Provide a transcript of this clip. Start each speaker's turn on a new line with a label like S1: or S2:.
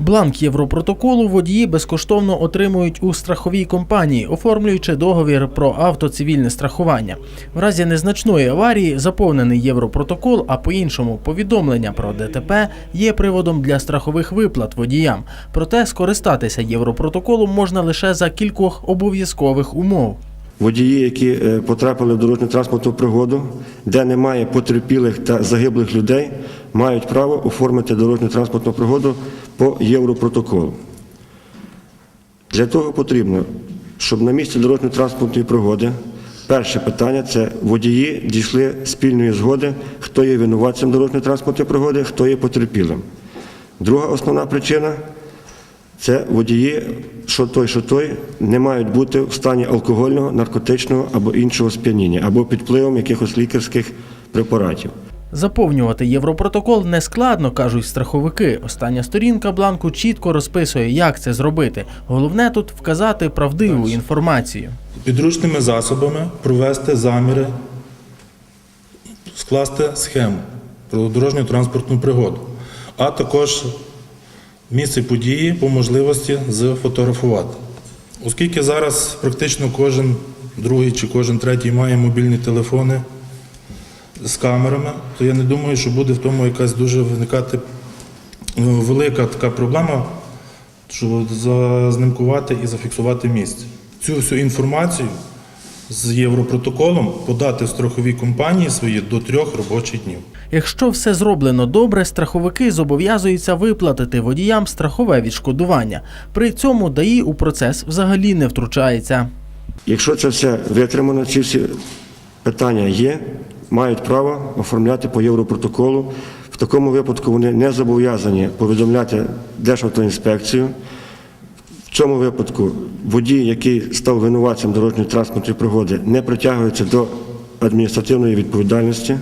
S1: Бланк Європротоколу водії безкоштовно отримують у страховій компанії, оформлюючи договір про автоцивільне страхування. В разі незначної аварії заповнений Європротокол, а по-іншому повідомлення про ДТП є приводом для страхових виплат водіям. Проте скористатися Європротоколом можна лише за кількох обов'язкових умов.
S2: Водії, які е, потрапили в дорожню транспортну пригоду, де немає потерпілих та загиблих людей, мають право оформити дорожню транспортну пригоду по Європротоколу. Для того потрібно, щоб на місці дорожньо-транспортної пригоди перше питання це водії дійшли спільної згоди, хто є винуватцем дорожньо-транспортної пригоди, хто є потерпілим. Друга основна причина це водії, що той, що той, не мають бути в стані алкогольного, наркотичного або іншого сп'яніння, або під впливом якихось лікарських препаратів.
S1: Заповнювати Європротокол не складно, кажуть страховики. Остання сторінка бланку чітко розписує, як це зробити. Головне тут вказати правдиву інформацію.
S3: підручними засобами провести заміри, скласти схему про дорожню транспортну пригоду, а також місце події по можливості зафотографувати. Оскільки зараз практично кожен другий чи кожен третій має мобільні телефони з камерами, то я не думаю, що буде в тому якась дуже виникати е, велика така проблема, щоб зазнимкувати і зафіксувати місце. Цю всю інформацію з Європротоколом подати в страхові компанії свої до трьох робочих днів.
S1: Якщо все зроблено добре, страховики зобов'язуються виплатити водіям страхове відшкодування. При цьому ДАІ у процес взагалі не втручається.
S2: Якщо це все витримано, ці всі питання є, мають право оформляти по Європротоколу. В такому випадку вони не зобов'язані повідомляти Державтоінспекцію. В цьому випадку водій, який став винуватцем дорожньої транспортної пригоди, не притягується до адміністративної відповідальності.